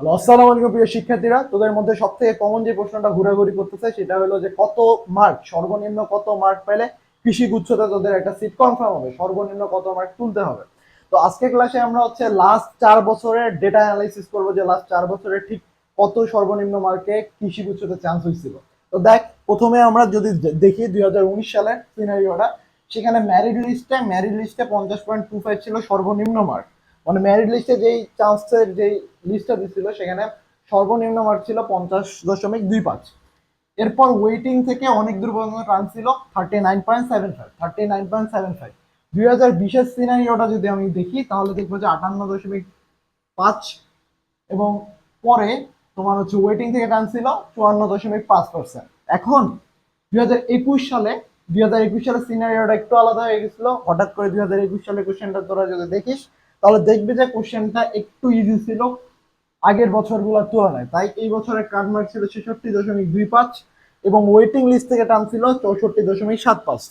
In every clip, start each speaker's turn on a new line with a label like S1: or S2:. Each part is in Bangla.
S1: হ্যালো, আসসালামু আলাইকুম প্রিয় শিক্ষার্থীরা। তোদের মধ্যে সব থেকে কমন যে প্রশ্নটা ঘোরাঘুরি করতেছে সেটা হলো যে কত মার্ক সর্বনিম্ন কত মার্ক পেলে কৃষি গুচ্ছতে তোদের একটা সিট কনফার্ম হবে, সর্বনিম্ন কত মার্ক তুলতে হবে। তো আজকে ক্লাসে আমরা হচ্ছে লাস্ট চার বছরের ডেটা অ্যানালাইসিস করব যে লাস্ট চার বছরের ঠিক কত সর্বনিম্ন মার্কে কৃষি গুচ্ছতে চান্স হয়েছিল। তো দেখ, প্রথমে আমরা যদি দেখি দুই হাজার উনিশ সালের সিনারিওটা সেখানে ম্যারিড লিস্টে ম্যারিড লিস্টে পঞ্চাশ পয়েন্ট টু ফাইভ ছিল সর্বনিম্ন মার্ক মানে মেরিট লিস্টে যেই চান্সের যেই লিস্টটা দিছিল, সেখানে সর্বনিম্ন মার্ক ছিল পঞ্চাশ দশমিক দুই পাঁচ। এরপর ওয়েটিং থেকে অনেক দূর পর্যন্ত রান ছিল thirty nine point seven five thirty nine point seven five দুই হাজার বিশের সিনারিওটা যদি আমি দেখি, তাহলে দেখব যে আটান্ন দশমিক পাঁচ এবং পরে তোমার হচ্ছে ওয়েটিং থেকে টান ছিল চুয়ান্ন দশমিক পাঁচ পার্সেন্ট এখন দুই হাজার একুশ সালে, দুই হাজার একুশ সালের সিনারিওটা একটু আলাদা হয়ে গেছিল। হঠাৎ করে দুই হাজার একুশ সালে কোশ্চেনটা তোরা যদি দেখিস তাহলে দেখবে যে কোশ্চেনটা একটু ইজি ছিল আগের বছরগুলোর তুলনায়। তাই এই বছরের কাট মার্ক ছিল ছেষট্টি দশমিক দুই পাঁচ এবং ওয়েটিং লিস্ট থেকে টান ছিল চৌষট্টি দশমিক সাত পাঁচ।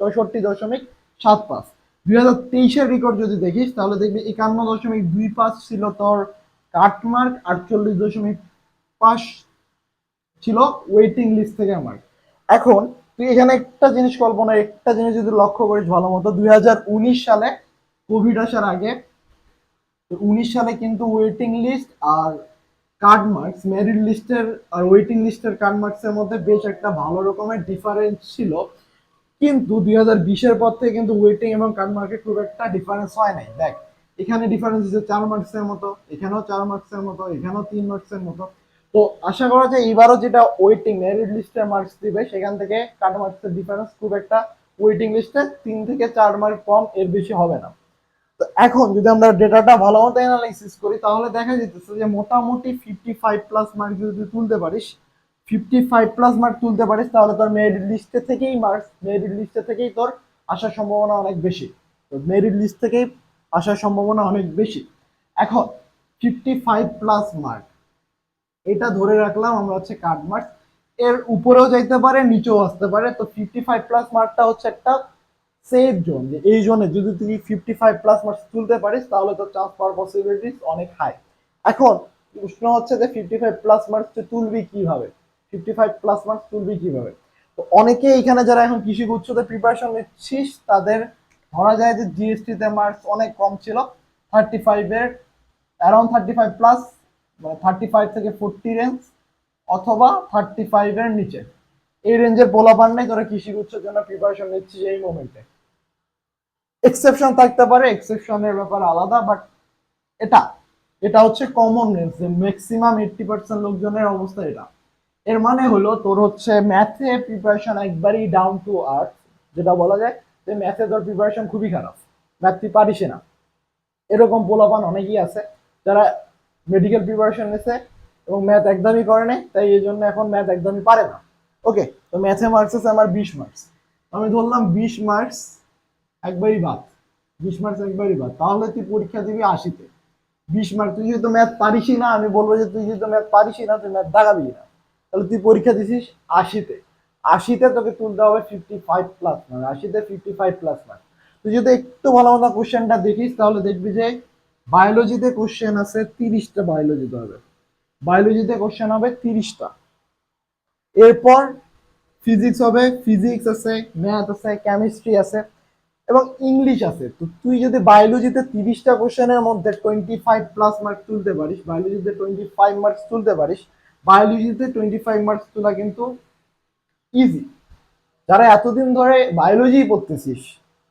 S1: চৌষট্টি দশমিক সাত পাঁচ। দুই হাজার তেইশের রেকর্ড যদি দেখিস, তাহলে দেখবি একান্ন দশমিক দুই পাঁচ ছিল তোর কাটমার্ক আটচল্লিশ দশমিক পাঁচ ছিল ওয়েটিং লিস্ট থেকে আমার এখন তুই এখানে একটা জিনিস কল্পনা, একটা জিনিস যদি লক্ষ্য করিস ভালো মতো, দুই হাজার উনিশ সালে কোভিড আসার আগে উনিশ সালে কিন্তু ওয়েটিং লিস্ট আর কার্ড মার্কস মেরিট লিস্টের আর ওয়েটিং লিস্টের কার্ড মার্কসের মধ্যে বেশ একটা ভালো রকমের ডিফারেন্স ছিল। কিন্তু দুই হাজার বিশের পর থেকে কিন্তু ওয়েটিং এবং কার্ড মার্কে খুব একটা ডিফারেন্স হয় নাই। দেখ, এখানে ডিফারেন্স হচ্ছে চার মার্কসের মতো, এখানেও চার মার্কসের মতো, এখানেও তিন মার্কসের মতো। তো আশা করা যায় এবারও যেটা ওয়েটিং মেরিট লিস্টের মার্কস দিবে, সেখান থেকে কার্ড মার্কসের ডিফারেন্স খুব একটা ওয়েটিং লিস্টে তিন থেকে চার মার্ক কম এর বেশি হবে না। তো এখন যদি আমরা ডেটাটা ভালো মতো অ্যানালাইসিস করি, তাহলে দেখা যেতেছে যে মোটামুটি ফিফটি ফাইভ প্লাস মার্ক যদি তুলতে পারিস ফিফটি ফাইভ প্লাস মার্ক তুলতে পারিস, তাহলে তোর মেরিট লিস্টে থেকেই মার্কস মেরিট লিস্টে থেকেই তোর আসার সম্ভাবনা অনেক বেশি। তো মেরিট লিস্ট থেকেই আসার সম্ভাবনা অনেক বেশি। এখন ফিফটি ফাইভ প্লাস মার্ক এটা ধরে রাখলাম আমরা হচ্ছে কার্ড মার্কস এর উপরেও যাইতে পারে, নিচেও আসতে পারে। তো ফিফটি ফাইভ প্লাস মার্কটা হচ্ছে একটা সেফ জোন যে এই জোনে যদি তুমি ফিফটি ফাইভ প্লাস মার্কস তুলতে পারিস, তাহলে তোর চান্স পাওয়ার পসিবিলিটিস অনেক হাই এখন, প্রশ্ন হচ্ছে যে ফিফটি ফাইভ প্লাস মার্কস তুলবি কীভাবে? ফিফটি ফাইভ প্লাস মার্কস তুলবি কীভাবে? তো অনেকে এখানে যারা এখন কৃষি গুচ্ছতে প্রিপারেশন নিচ্ছিস, তাদের ধরা যায় যে জিএসটিতে মার্কস অনেক কম ছিল। থার্টি ফাইভের অ্যারাউন্ড থার্টি ফাইভ প্লাস মানে থার্টি ফাইভ থেকে ফোরটি রেঞ্জ অথবা থার্টি ফাইভের নিচে। এই রেঞ্জের পোলাপান নেই, তোরা কৃষি গুচ্ছের জন্য প্রিপারেশন নিচ্ছিস এই মোমেন্টে এক্সেপশন থাকতে পারে এক্সেপশনের ব্যাপার আলাদা বাট এটা এটা হচ্ছে কমন রেঞ্জ, যে ম্যাক্সিমাম এইটটি পার্সেন্ট লোকজনের অবস্থা এটা। এর মানে হলো, তোর হচ্ছে ম্যাথে প্রিপারেশন একবারই ডাউন টু আর্থ যেটা বলা যায়, যে ম্যাথে তোর প্রিপারেশন খুবই খারাপ। ম্যাথ তুই পারিস না। এরকম পোলাপান অনেকেই আছে, যারা মেডিকেল প্রিপারেশন নিছে এবং ম্যাথ একদমই করে নাই, তাই এই জন্য এখন ম্যাথ একদমই পারে না। ওকে তো ম্যাথে মার্কস আছে আমার বিশ মার্কস আমি ধরলাম বিশ মার্কস একবারই বাদ। বিশ মার্কস একবারই বাদ। তাহলে তুই পরীক্ষা দিবি আশিতে। বিশ মার্ক তুই যেহেতু ম্যাথ পারিসই না, আমি বলব যে তুই যেহেতু ম্যাথ পারিসই না, তুই ম্যাথ দাগাবি না। তাহলে তুই পরীক্ষা দিছিস আশিতে। আশিতে তোকে তুলতে হবে ফিফটি ফাইভ প্লাস মার্ক আশিতে ফিফটি ফাইভ প্লাস মার্ক তুই যদি একটু ভালো মতো কোশ্চেনটা দেখিস, তাহলে দেখবি যে বায়োলজিতে কোশ্চেন আছে তিরিশটা বায়োলজিতে হবে বায়োলজিতে কোশ্চেন হবে তিরিশটা। এরপর ফিজিক্স হবে ফিজিক্স আছে ম্যাথ আছে কেমিস্ট্রি আছে, এবং ইংলিশ আছে। তো তুই যদি বায়োলজিতে তিরিশটা কোশ্চেনের মধ্যে টোয়েন্টি ফাইভ প্লাস মার্ক তুলতে পারিস বায়োলজিতে টোয়েন্টি ফাইভ মার্কস তুলতে পারিস বায়োলজিতে টোয়েন্টি ফাইভ মার্কস তোলা কিন্তু ইজি যারা এতদিন ধরে বায়োলজি পড়তেছিস,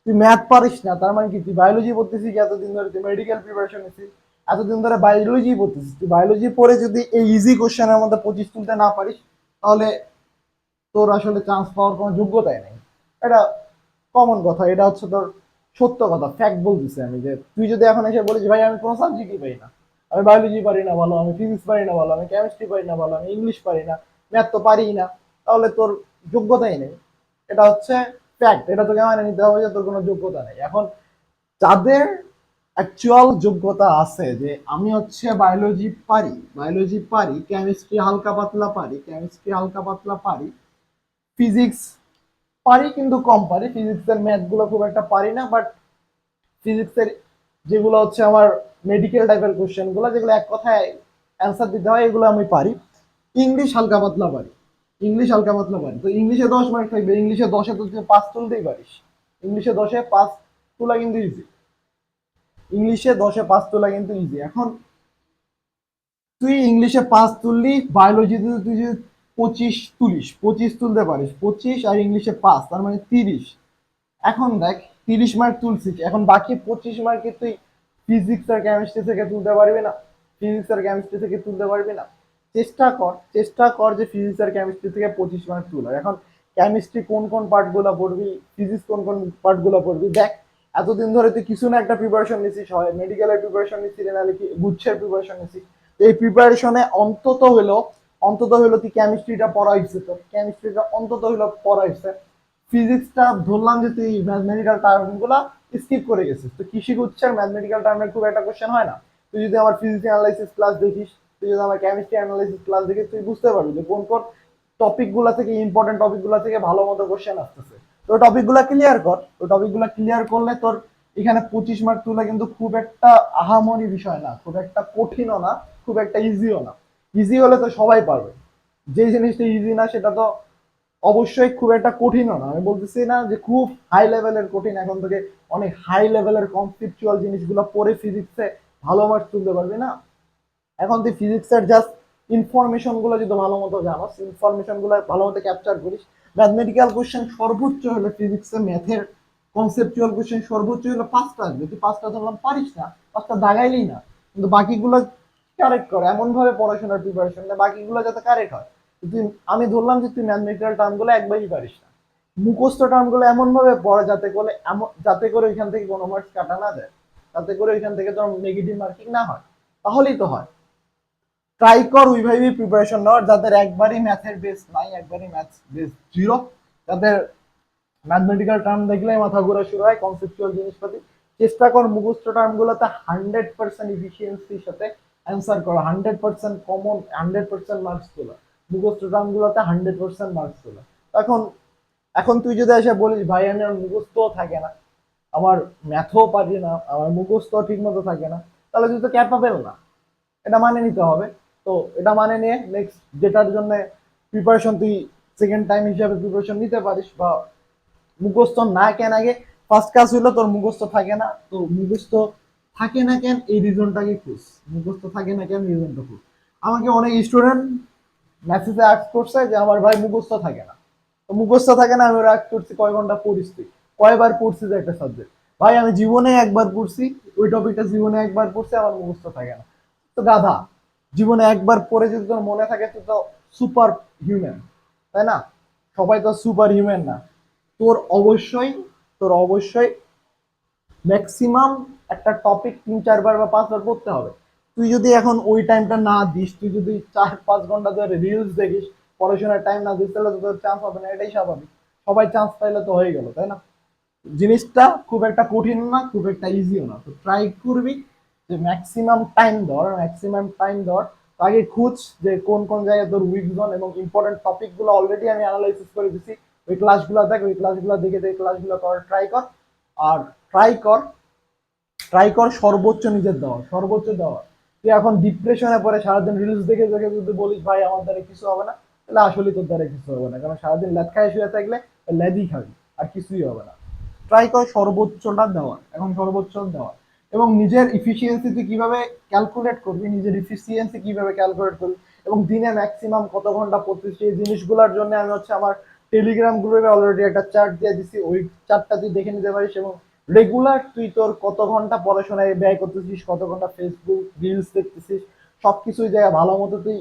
S1: তুই ম্যাথ পারিস না, তার মানে কি? তুই বায়োলজি পড়তেছিস, এতদিন ধরে তুই মেডিকেল প্রিপারেশন নিছিস, এতদিন ধরে বায়োলজি পড়তেছিস। তুই বায়োলজি পড়ে যদি এই ইজি কোশ্চেনের মধ্যে পঁচিশ তুলতে না পারিস তাহলে তোর আসলে চান্স পাওয়ার কোনো যোগ্যতাই নেই। এটা কমন কথা, এটা হচ্ছে তোর সত্য কথা ফ্যাক্ট বলতেছি আমি যে তুই যদি এখন এসে বলিস, ভাই, আমি কোনো সাবজেক্টই পাই না। আমি বায়োলজি পারি না ভালো, আমি ফিজিক্স পারি না ভালো, আমি কেমিস্ট্রি পারি না ভালো, আমি ইংলিশ পারি না ম্যাথ তো পারি না, তাহলে তোর যোগ্যতাই নেই। এটা হচ্ছে ফ্যাক্ট এটা তোকে মানে নিতে হবে যে তোর কোনো যোগ্যতা নেই। এখন যাদের অ্যাকচুয়াল যোগ্যতা আছে যে আমি হচ্ছে বায়োলজি পারি বায়োলজি পারি কেমিস্ট্রি হালকা পাতলা পারি কেমিস্ট্রি হালকা পাতলা পারি ফিজিক্স পারি কিন্তু কম পারি ফিজিক্সের ম্যাথগুলো খুব একটা পারি না বাট ফিজিক্সের যেগুলো হচ্ছে আমার মেডিকেল টাইপের কোশ্চেনগুলো যেগুলো এক কথায় অ্যান্সার দিতে হয়, এগুলো আমি পারি। ইংলিশ হালকা পাতলা পারি ইংলিশ হালকা পাতলা পারি। তো ইংলিশে দশ মার্ক থাকবে ইংলিশে দশে তো পাঁচ তুলতেই পারিস ইংলিশে দশে পাঁচ তোলা কিন্তু ইজি ইংলিশে দশে পাঁচ তোলা কিন্তু ইজি এখন তুই ইংলিশে পাঁচ তুললি বায়োলজিতে তুই যদি পঁচিশ তুলিস, পঁচিশ তুলতে পারিস, পঁচিশ আর ইংলিশে পাঁচ, তার মানে তিরিশ। এখন দেখ, তিরিশ মার্ক তুলছিস, এখন বাকি পঁচিশ মার্কে তুই ফিজিক্স আর কেমিস্ট্রি থেকে তুলতে পারবি না। ফিজিক্স আর কেমিস্ট্রি থেকে তুলতে পারবি না। চেষ্টা কর চেষ্টা কর যে ফিজিক্স আর কেমিস্ট্রি থেকে পঁচিশ মার্ক তুলার। এখন কেমিস্ট্রি কোন কোন পার্টগুলো পড়বি ফিজিক্স কোন কোন পার্টগুলো পড়বি, দেখ। এতদিন ধরে তুই কিছু না একটা প্রিপারেশন নিছিস, হয় মেডিকেলের প্রিপারেশন নিচ্ছিস নাহলে কি গুচ্ছের প্রিপারেশন নিছিস? তো এই প্রিপারেশনে অন্তত হলো অন্তত হলো তুই কেমিস্ট্রিটা পড়া হয়েছে তোর। কেমিস্ট্রিটা অন্তত হলো পড়া হয়েছে ফিজিক্সটা ধরলাম যে তুই ম্যাথমেটিক্যাল টার্মগুলো স্কিপ করে গেছিস। তো কৃষি গুচ্ছের ম্যাথমেটিক্যাল টার্মের খুব একটা কোশ্চেন হয় না। তুই যদি আমার ফিজিক্স অ্যানালাইসিস ক্লাস দেখিস, তুই যদি আমার কেমিস্ট্রি অ্যানালাইসিস ক্লাস দেখিস, তুই বুঝতে পারবি যে কোন কোন টপিকগুলো থেকে ইম্পর্টেন্ট টপিকগুলো থেকে ভালো মতো কোশ্চেন আসতেছে। তো টপিকগুলো ক্লিয়ার কর। ওই টপিকগুলো ক্লিয়ার করলে তোর এখানে পঁচিশ মার্ক তুলে কিন্তু খুব একটা আহামরি বিষয় না, খুব একটা কঠিনও না, খুব একটা ইজিও না। ইজি হলে তো সবাই পারবে। যে জিনিসটা ইজি না, সেটা তো অবশ্যই খুব একটা কঠিনও না। আমি বলতেছি না যে খুব হাই লেভেলের কঠিন, এখন থেকে অনেক হাই লেভেলের কনসেপচুয়াল জিনিসগুলো পরে ফিজিক্সে ভালো মার্কস তুলতে পারবি না। এখন তুই ফিজিক্সের জাস্ট ইনফরমেশনগুলো যদি ভালো মতো জানোস ইনফরমেশনগুলো ভালো মতো ক্যাপচার করিস ম্যাথমেটিক্যাল কোশ্চেন সর্বোচ্চ হলে ফিজিক্সে ম্যাথের কনসেপচুয়াল কোশ্চেন সর্বোচ্চ হলো পাঁচটা। আসবে তুই পাঁচটা ধরলাম পারিস না, পাঁচটা দাগাইলি না। কিন্তু বাকিগুলো কারেক্ট কর এমন ভাবে পড়াশোনার প্রিপারেশন না, বাকিগুলো যাতে কারেক্ট হয়। তুই আমি ধরলাম যে তুই ম্যাথমেটিক্যাল টার্মগুলো একবারই পারিস না। মুখস্থ টার্মগুলো এমন ভাবে পড়া যাতে করে, এমন, যাতে করে ওইখান থেকে কোনো মার্কস কাটা না যায়। যাতে করে ওইখান থেকে তোর নেগেটিভ মার্কিং না হয়। তাহলেই তো হয়। ট্রাই কর ওইভাবে প্রিপারেশন নেওয়ার যাদের একবারই ম্যাথের বেস নাই, একবারই ম্যাথ বেস জিরো যাদের ম্যাথমেটিক্যাল টার্ম দেখলেই মাথা ঘোরা শুরু হয় কনসেপচুয়াল জিনিসপাতি। চেষ্টা কর মুখস্থ টার্মগুলোতে হান্ড্রেড পার্সেন্ট ইফিসিয়েন্সির সাথে অ্যান্সার করো। Hundred percent common hundred percent marks তোলা। মুখস্থ টার্মগুলোতে হান্ড্রেড পার্সেন্ট মার্কস তোলা। এখন এখন তুই যদি এসে বলিস, ভাই, আমি আর মুখস্থও থাকে না। আমার ম্যাথও পারি না। আমার মুখস্থ ঠিক মতো থাকে না। তাহলে তুই তো ক্যাপাবেল না। এটা মানে নিতে হবে। তো এটা মানে নিয়ে নেক্সট যেটার জন্য প্রিপারেশন তুই সেকেন্ড টাইম হিসাবে প্রিপারেশন নিতে পারিস বা মুখস্থ না কেন আগে ফার্স্ট ক্লাস হইল তোর মুখস্থ থাকে না, তো মুখস্থ থাকে না কেন এই রিজনটাকে খুঁজ। মুখস্থ থাকে না কেন রিজনটা খুঁজ। আমাকে অনেক স্টুডেন্ট মেসেজে আর্ট করছে যে আমার ভাই মুখস্থ থাকে না। তো মুখস্থ থাকে না, আমি ওরা আর্ট করছি, কয় ঘণ্টা পড়িস তুই? কয়বার পড়ছি যে একটা সাবজেক্ট ভাই, আমি জীবনে একবার পড়ছি, ওই টপিকটা জীবনে একবার পড়ছি, আমার মুখস্থ থাকে না। তো গাধা জীবনে একবার পড়ে যদি তোর মনে থাকে তুই তো সুপার হিউম্যান তাই না? সবাই তো সুপার হিউম্যান না। তোর অবশ্যই তোর অবশ্যই ম্যাক্সিমাম একটা টপিক তিন, চারবার বা পাঁচবার পড়তে হবে। তুই যদি এখন ওই টাইমটা না দিস, তুই যদি চার, পাঁচ ঘণ্টা ধরে রিলস দেখিস, পড়াশোনার টাইম না দিস, তাহলে তো তোর চান্স হবে না, এটাই স্বাভাবিক। সবাই চান্স পাইলে তো হয়ে গেল, তাই না? জিনিসটা খুব একটা কঠিন না, খুব একটা ইজিও না। তো ট্রাই করবি যে ম্যাক্সিমাম টাইম ধর ম্যাক্সিমাম টাইম ধর, আগে খুঁজ যে কোন কোন জায়গায় তোর উইক জোন এবং ইম্পর্টেন্ট টপিকগুলো অলরেডি আমি অ্যানালাইসিস করে দিছি। ওই ক্লাসগুলো দেখ, ওই ক্লাসগুলো দেখে দেখে ক্লাসগুলো কর ট্রাই কর। আর ট্রাই কর ট্রাই কর সর্বোচ্চ নিজের দেওয়া, সর্বোচ্চ দেওয়া। তুই এখন ডিপ্রেশনে পরে সারাদিন রিলস দেখে দেখে যদি বলিস, ভাই, আমার দ্বারা কিছু হবে না, তাহলে আসলে তোর দ্বারা কিছু হবে না। কারণ সারাদিন ল্যাদ খায়, শুয়ে থাকলে ল্যাদই খাবি, আর কিছুই হবে না। ট্রাই কর সর্বোচ্চটা দেওয়ার এখন সর্বোচ্চ দেওয়া। এবং নিজের ইফিসিয়েন্সি তুই কীভাবে ক্যালকুলেট করবি, নিজের ইফিসিয়েন্সি কীভাবে ক্যালকুলেট করবি এবং দিনে ম্যাক্সিমাম কত ঘণ্টা পড়ছিস সেই জিনিসগুলোর জন্য আমি হচ্ছে আমার টেলিগ্রাম গ্রুপে অলরেডি একটা চার্ট দিয়ে দিছি। ওই চার্টটা তুই দেখে নিতে পারিস এবং রেগুলার তুই তোর কত ঘণ্টা পড়াশোনায় ব্যয় করতেছিস, কত ঘণ্টা ফেসবুক রিলস দেখতেছিস সব কিছুই জায়গায় ভালো মতো তুই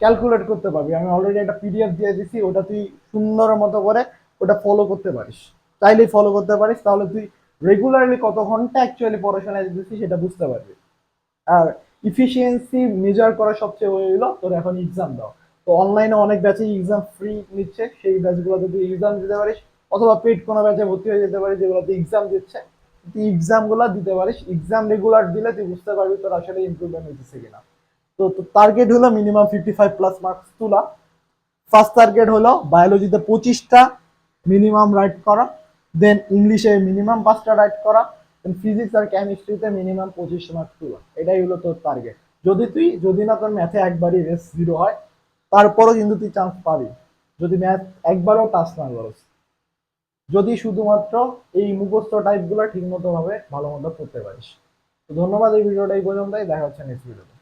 S1: ক্যালকুলেট করতে পারবি। আমি অলরেডি একটা পিডিএফ দিয়ে দিছি, ওটা তুই সুন্দর মতো করে ওটা ফলো করতে পারিস। চাইলেই ফলো করতে পারিস, তাহলে তুই রেগুলারলি কত ঘণ্টা অ্যাকচুয়ালি পড়াশোনায় দিতেছিস সেটা বুঝতে পারবি। আর ইফিসিয়েন্সি মেজার করা সবচেয়ে হইল, তোর এখন এক্সাম দাও। তো অনলাইনে অনেক ব্যাচে এক্সাম ফ্রি নিচ্ছে, সেই ব্যাচগুলোতে তুই এক্সাম দিতে পারিস, অথবা পেড কোনো ব্যাচে ভর্তি হয়ে যেতে পারিস যেগুলোতে এক্সাম দিচ্ছে। তুই এক্সামগুলো দিতে পারিস এক্সাম রেগুলার দিলে তুই বুঝতে পারবি তোর আসলে ইমপ্রুভমেন্ট হচ্ছে কিনা। তো টার্গেট হলো minimum fifty five plus marks তোলা। ফার্স্ট টার্গেট হলো বায়োলজিতে পঁচিশটা মিনিমাম রাইট করা। দেন ইংলিশে মিনিমাম পাঁচটা রাইট করা দেন ফিজিক্স আর কেমিস্ট্রিতে মিনিমাম পঁচিশ মার্কস তোলা। এটাই হলো তোর টার্গেট যদি তুই, যদি না তোর ম্যাথে একবারই রেস জিরো হয়, তারপরও কিন্তু তুই চান্স পাবি। যদি ম্যাথ একবারও টাচ না করস। যদি শুধুমাত্র এই মুখস্থ টাইপগুলো ঠিক মতো ভাবে ভালো মতো করতে পারিস। তো ধন্যবাদ এই ভিডিওটা এই পর্যন্তই। দেখা হচ্ছে নেক্সট ভিডিওতে